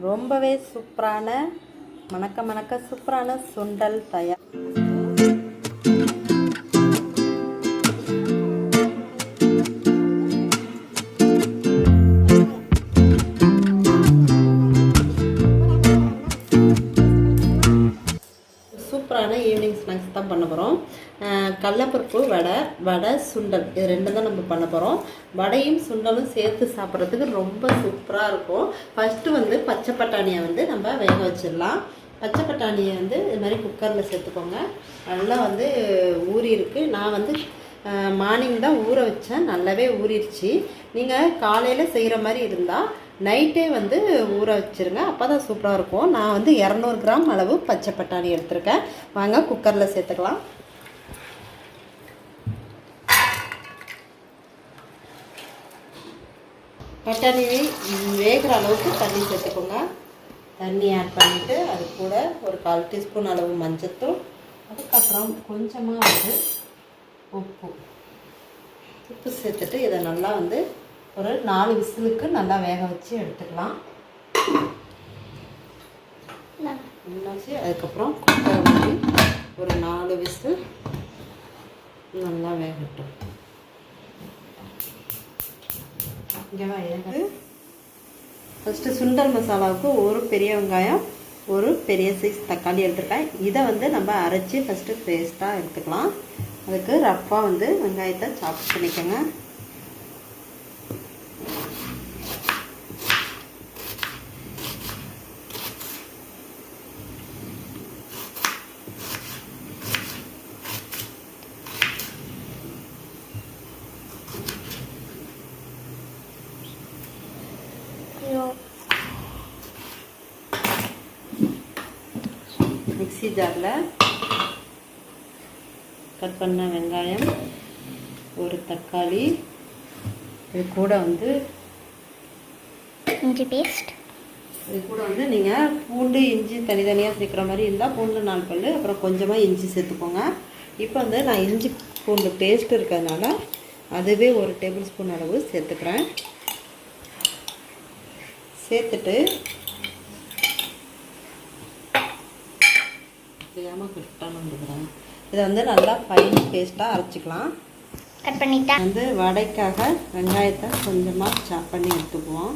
ரொம்பவே சூப்பரான மணக்க மணக்க சூப்பரான சுண்டல் தயார். சூப்பரான ஈவினிங் ஸ்நாக்ஸ் தான் பண்ண போகிறோம் கடலப்பருப்பு வடை வடை சுண்டல். இது ரெண்டு தான் நம்ம பண்ண போகிறோம் வடையும் சுண்டலும் சேர்த்து சாப்பிட்றதுக்கு ரொம்ப சூப்பராக இருக்கும். ஃபஸ்ட்டு வந்து பச்சை பட்டாணியை வந்து நம்ம வேக வச்சிடலாம். பச்சை பட்டாணியை வந்து இது மாதிரி குக்கரில் சேர்த்துக்கோங்க. நல்லா வந்து ஊறியிருக்கு நான் வந்து மார்னிங் தான் ஊற வச்சேன். நல்லாவே ஊறிடுச்சு. நீங்கள் காலையில் செய்கிற மாதிரி இருந்தால் நைட்டே வந்து ஊற வச்சுருங்க. அப்போ தான் சூப்பராக இருக்கும். நான் வந்து இரநூறு கிராம் அளவு பச்சை பட்டாணி எடுத்திருக்கேன். வாங்க குக்கரில் சேர்த்துக்கலாம். பட்டாணி வேகிற அளவுக்கு தண்ணி சேர்த்துக்கோங்க. தண்ணி ஆட் பண்ணிவிட்டு அது கூட ஒரு கால் டீஸ்பூன் அளவு மஞ்சத்தூள். அதுக்கப்புறம் கொஞ்சமாக வந்து உப்பு. உப்பு சேர்த்துட்டு இதை நல்லா வந்து ஒரு நாலு விசிலுக்கு நல்லா வேக வச்சு எடுத்துக்கலாம். என்னாச்சு? அதுக்கப்புறம் குக்கரை ஒரு நாலு விசில் நல்லா வேகட்டும். இங்கே எனக்கு ஃபஸ்ட்டு சுண்டல் மசாலாவுக்கு ஒரு பெரிய வெங்காயம் ஒரு பெரிய சைஸ் தக்காளி எடுத்துருக்கேன். இதை வந்து நம்ம அரைச்சி ஃபஸ்ட்டு பேஸ்ட்டாக எடுத்துக்கலாம். அதுக்கு ரஃப்பாக வந்து வெங்காயத்தை சாப் பண்ணிக்கோங்க. மிக்ஸி ஜாரில் கட் பண்ண வெங்காயம் ஒரு தக்காளி இது கூட வந்து இஞ்சி பேஸ்ட் இது கூட வந்து நீங்கள் பூண்டு இஞ்சி தனித்தனியாக சேர்க்குற மாதிரி இருந்தால் பூண்டு நாலு பல் அப்புறம் கொஞ்சமாக இஞ்சி சேர்த்துக்கோங்க. இப்போ வந்து நான் இஞ்சி பூண்டு பேஸ்ட் இருக்கிறதுனால அதுவே ஒரு டேபிள் ஸ்பூன் அளவு சேர்த்துக்கிறேன். சேர்த்துட்டு இதை வந்து நல்லா ஃபைன் பேஸ்ட்டாக அரைச்சிக்கலாம். கட் பண்ணிட்டா? வந்து வடைக்காக வெங்காயத்தை கொஞ்சமாக சாப் பண்ணி எடுத்துக்குவோம்.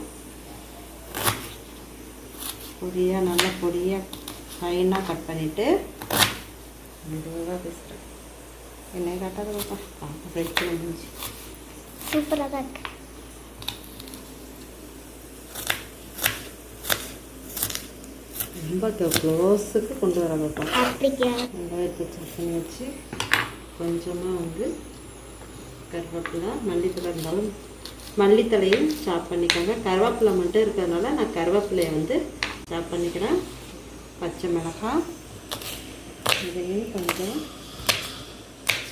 பொடியாக நல்லா பொடியாக ஃபைனாக கட் பண்ணிவிட்டு மெதுவாக பேசுகிறேன் என்னை காட்டாத பாப்பா. ஃப்ரெஷ் முடிஞ்சு சூப்பராக தான் இருக்கு. ரொம்ப க்ளோஸுக்கு கொண்டு வர வைப்போம் வெங்காயத்தை பண்ணி வச்சு கொஞ்சமாக வந்து கருவேப்பிலை மல்லித்தலை இருந்தாலும் மல்லித்தலையும் சாப் பண்ணிக்கோங்க. கருவேப்பிலை மட்டும் இருக்கிறதுனால நான் கருவேப்பிலையை வந்து சாப் பண்ணிக்கிறேன். பச்சை மிளகாய் இதையும் கொஞ்சம்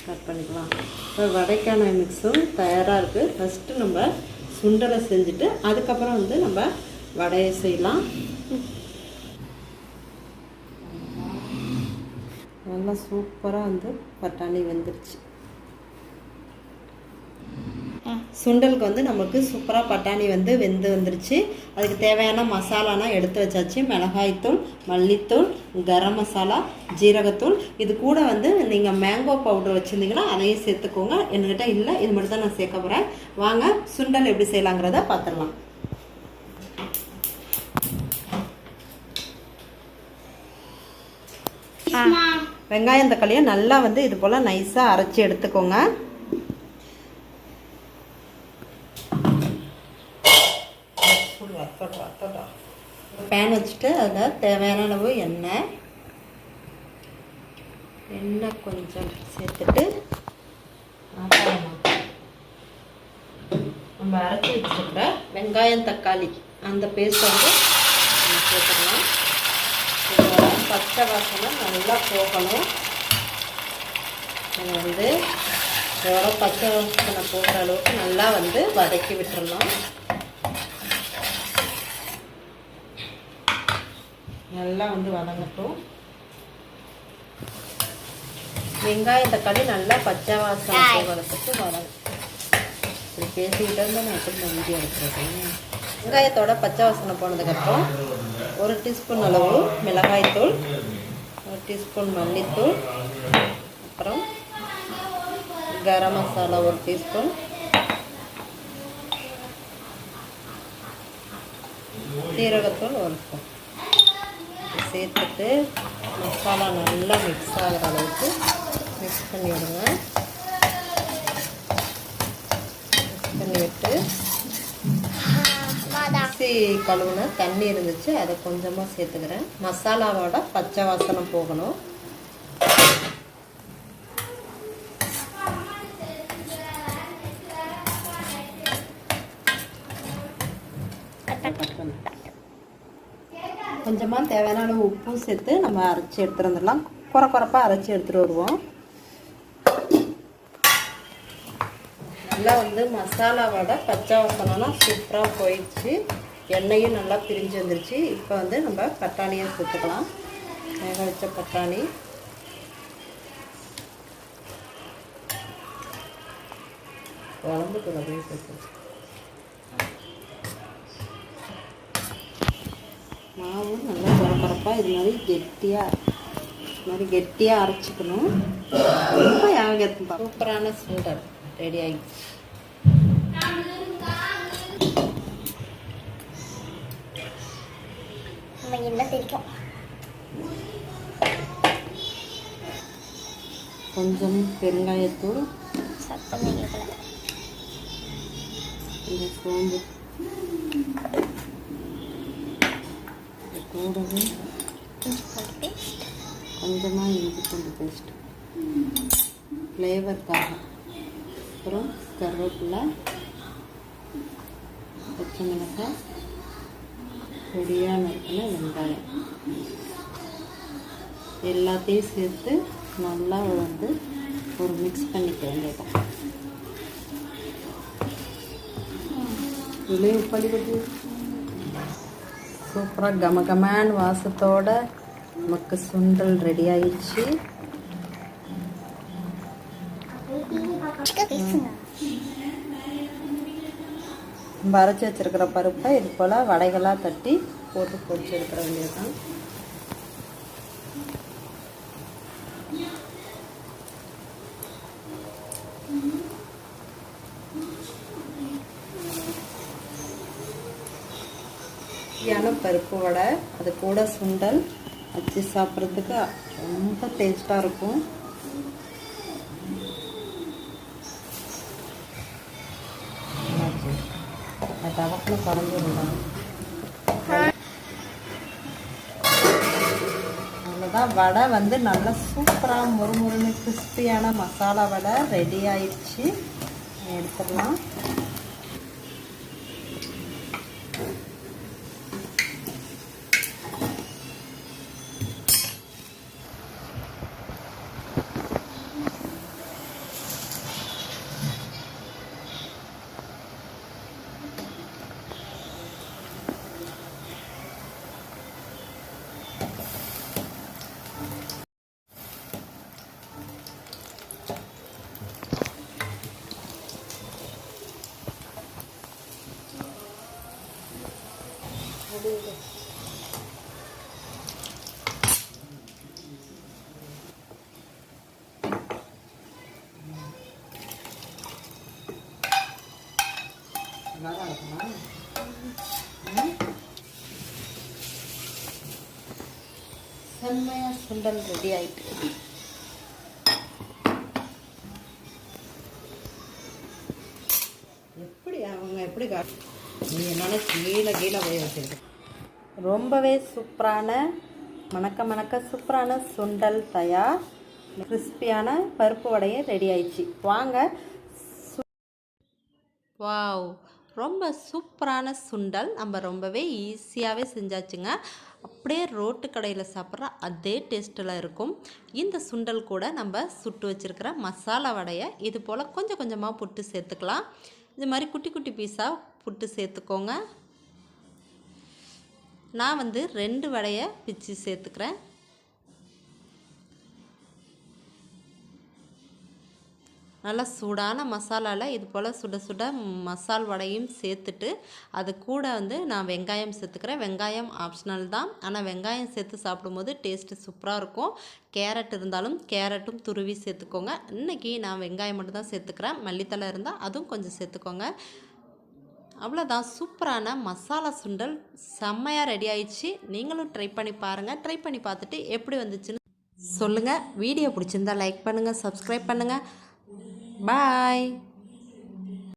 கட் பண்ணிக்கலாம். இப்போ வடைக்கான மிக்ஸும் தயாராக இருக்குது ஃபஸ்ட்டு நம்ம சுண்டலை செஞ்சுட்டு அதுக்கப்புறம் வந்து நம்ம வடையை செய்யலாம். நல்லா சூப்பராக வந்து பட்டாணி வெந்துருச்சு. சுண்டலுக்கு வந்து நமக்கு சூப்பராக பட்டாணி வந்து வெந்து வந்துருச்சு. அதுக்கு தேவையான மசாலானா எடுத்து வச்சாச்சு. மிளகாய்த்தூள் மல்லித்தூள் கரம் மசாலா ஜீரகத்தூள். இது கூட வந்து நீங்கள் மேங்கோ பவுடர் வச்சுருந்தீங்கன்னா அதையும் சேர்த்துக்கோங்க. என்கிட்ட இல்லை இது மட்டும் தான் நான் சேர்க்க போகிறேன் வாங்க சுண்டல் எப்படி செய்யலாங்கிறத பார்த்துடலாம் ஆ. வெங்காயம் தக்காளியை நல்லா வந்து இது போல் நைஸாக அரைச்சி எடுத்துக்கோங்க. பேன் வச்சுட்டு அதில் தேவையான அளவு எண்ணெய் எண்ணெய் கொஞ்சம் சேர்த்துட்டு நம்ம அரைச்சி வச்சுருக்கிற வெங்காயம் தக்காளி அந்த பேஸ்ட்டை வந்து நம்ம சேர்த்துக்கலாம். பச்சை வாசனை நல்லா போகணும். நம்ம வந்து இதோட பச்சை வாசனை போகிற அளவுக்கு நல்லா வந்து வதக்கி விட்டுறலாம். நல்லா வந்து வதங்கட்டும். வெங்காய தக்காளி நல்லா பச்சை வாசனை போகிறதுக்கு வதங்க. இப்படி பேசிக்கிட்டே இருந்தால் நான் எப்படி வீடியோ எடுத்துருக்கேன் வெங்காயத்தோட பச்சை வாசனை போனதுக்கப்புறம் ஒரு டீஸ்பூன் அளவு மிளகாய்த்தூள் ஒரு டீஸ்பூன் மல்லித்தூள் அப்புறம் கரம் மசாலா ஒரு டீஸ்பூன் சீரகத்தூள் ஒரு ஸ்பூன் சேர்த்துட்டு மசாலா நல்லா மிக்ஸ் ஆகிற அளவுக்கு மிக்ஸ் பண்ணிவிடுங்க மிக்ஸ் பண்ணி விட்டு அரிசி கழுவுன தண்ணி இருந்துச்சு அதை கொஞ்சமாக சேர்த்துக்கிறேன். மசாலாவோட பச்சை வாசனம் போகணும். கொஞ்சமாக தேவையான அளவு உப்பும் சேர்த்து நம்ம அரைச்சி எடுத்துகிட்டு வந்துடலாம். குறை குறைப்பாக அரைச்சி எடுத்துகிட்டு வருவோம். நல்லா வந்து மசாலாவோட பச்சை வாசனம்லாம் சூப்பராக போயிடுச்சு. எண்ணெயும் நல்லா பிரிஞ்சு வந்துருச்சு. இப்போ வந்து நம்ம பட்டாணியை சேர்த்துக்கலாம். வேக வச்ச பட்டாணி. குழம்புக்கு நிறைய மாவும் நல்லா பரபரப்பாக இது மாதிரி கெட்டியாக இது மாதிரி கெட்டியாக அரைச்சிக்கணும். ரொம்ப யாகம் சூப்பரான சுண்டல் ரெடி ஆகிடுச்சு நம்ம தெரியும் கொஞ்சம் பெருங்காயத்தூள் சத்தம் கேட்கல கொஞ்சம் சோம்பு. இது கூடவே இஞ்சி பூண்டு பேஸ்ட் கொஞ்சமாக இஞ்சி பூண்டு பேஸ்ட் ஃப்ளேவருக்காக அப்புறம் கருவேப்பிலை பச்சை மிளகாய் பொடியாக நறுக்கின வெங்காயம். எல்லாத்தையும் சேர்த்து நல்லா வந்து ஒரு மிக்ஸ் பண்ணிக்க வேண்டியதான் இலையை படிப்பது சூப்பராக கம கமான் வாசத்தோட நமக்கு சுண்டல் ரெடி ஆயிடுச்சு. நம்ம அரைச்சி வச்சிருக்கிற பருப்பை இது போல் வடைகளாக தட்டி போட்டு பொரிச்சு எடுக்கிற வேண்டியதுதான். சரியான பருப்பு வடை அது கூட சுண்டல் வச்சு சாப்பிட்றதுக்கு ரொம்ப டேஸ்ட்டாக இருக்கும். டவக்கில் குறைஞ்சி விடணும் அவ்வளோதான் வடை வந்து நல்லா சூப்பராக முறுமுறுன்னு கிறிஸ்பியான மசாலா வடை ரெடி ஆயிடுச்சு. எடுத்துடலாம் நல்லா இருக்குமா ம்? செம்மையா சுண்டல் ரெடி ஆயிட்டு. எப்படி அவங்க எப்படி என்னன்னா கீழே கீழே போய் வச்சிருக்க. ரொம்பவே சூப்பரான மணக்க மணக்க சூப்பரான சுண்டல் தயார். கிறிஸ்பியான பருப்பு வடையை ரெடி ஆயிடுச்சு. வாங்க. வாவ். ரொம்ப சூப்பரான சுண்டல். நம்ம ரொம்பவே ஈஸியாகவே செஞ்சாச்சுங்க. அப்படியே ரோட்டு கடையில் சாப்பிட்ற அதே டேஸ்ட்டில் இருக்கும். இந்த சுண்டல் கூட நம்ம சுட்டு வச்சுருக்கிற மசாலா வடையை இது போல் கொஞ்சம் கொஞ்சமாக புட்டு சேர்த்துக்கலாம். இது மாதிரி குட்டி குட்டி பீஸாக புட்டு சேர்த்துக்கோங்க. நான் வந்து ரெண்டு வடையை பிச்சு சேர்த்துக்கிறேன். நல்லா சூடான மசாலாவில் இது போல் சுட சுட மசால் வடையும் சேர்த்துட்டு அது கூட வந்து நான் வெங்காயம் சேர்த்துக்கிறேன். வெங்காயம் ஆப்ஷனல் தான். ஆனால் வெங்காயம் சேர்த்து சாப்பிடும்போது டேஸ்ட்டு சூப்பராக இருக்கும். கேரட் இருந்தாலும் கேரட்டும் துருவி சேர்த்துக்கோங்க. இன்றைக்கி நான் வெங்காயம் மட்டும் தான் சேர்த்துக்கிறேன். மல்லித்தலை இருந்தால் அதுவும் கொஞ்சம் சேர்த்துக்கோங்க. அவ்வளோதான் சூப்பரான மசாலா சுண்டல் செம்மையாக ரெடி ஆயிடுச்சு. நீங்களும் ட்ரை பண்ணி பாருங்கள் ட்ரை பண்ணி பார்த்துட்டு எப்படி வந்துச்சுன்னு சொல்லுங்கள் வீடியோ பிடிச்சிருந்தா லைக் பண்ணுங்கள் சப்ஸ்கிரைப் பண்ணுங்கள் பாய்